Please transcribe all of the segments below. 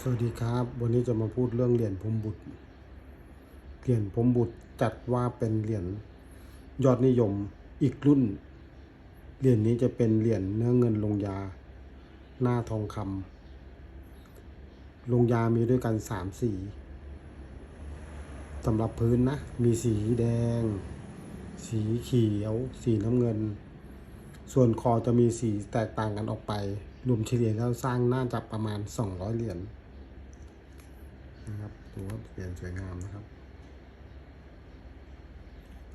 สวัสดีครับ วันนี้จะมาพูดเรื่องเหรียญพรมบุตร เหรียญพรมบุตรจัดว่าเป็นเหรียญยอดนิยมอีกรุ่น เหรียญนี้จะเป็นเหรียญเนื้อเงินลงยา หน้าทองคำลงยามีด้วยกันสามสีสำหรับพื้นนะ มีสีแดง สีเขียว สีน้ำเงิน ส่วนคอจะมีสีแตกต่างกันออกไปรวมเฉลี่ยแล้วสร้างน่าจะประมาณ 200 เหรียญ นะครับดูว่าเหรียญสวยงามนะครับ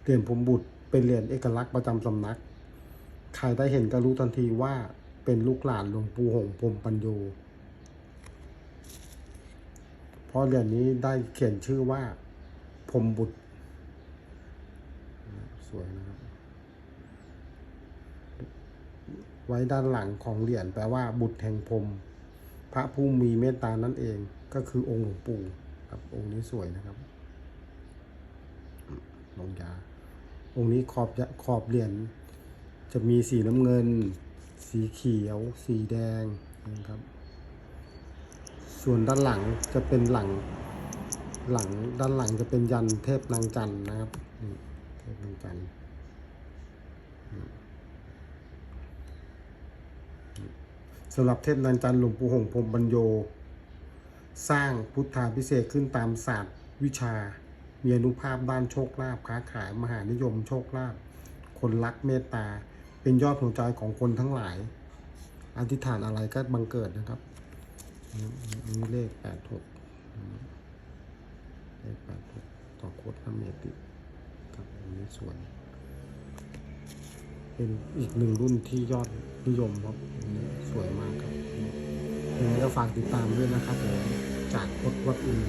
เหรียญพรมบุตรเป็นเหรียญเอกลักษณ์ประจำสำนัก ใครได้เห็นก็รู้ทันทีว่าเป็นลูกหลานหลวงปู่หงพรมปัญโยเพราะเหรียญนี้ได้เขียนชื่อว่าพรมบุตร สวยนะครับ ไว้ด้านหลังของเหรียญแปลว่าบุตรแห่งพรมพระผู้มีเมตตานั่นเอง ก็คือองค์หลวงปู่ครับ องค์นี้สวยนะครับลงยา องค์นี้ขอบขอบเหรียญจะมีสีน้ำเงิน สีเขียว สีแดงนะครับ ส่วนด้านหลังจะเป็นหลังหลังด้านหลังจะเป็นยันเทพนางจันนะครับเทพนางจันสำหรับเทพนันจันหลวงปู่หงส์พรมบรรโย สร้างพุทธาพิเศษขึ้นตามศาสตร์วิชา มีอนุภาพด้านโชคลาภค้าขายมหานิยมโชคลาภคนรักเมตตา เป็นยอดหัวใจของคนทั้งหลาย อธิษฐานอะไรก็บังเกิดนะครับอันนี้เลขแปดหกเลขแปดหกต่อโคตรพระเมตติครับอันนี้สวยเป็นอีกหนึ่งรุ่นที่ยอดนิยมครับอันนี้สวยมากครับยังไงก็ฝากติดตามด้วยนะครับผม จากพดวัดอุน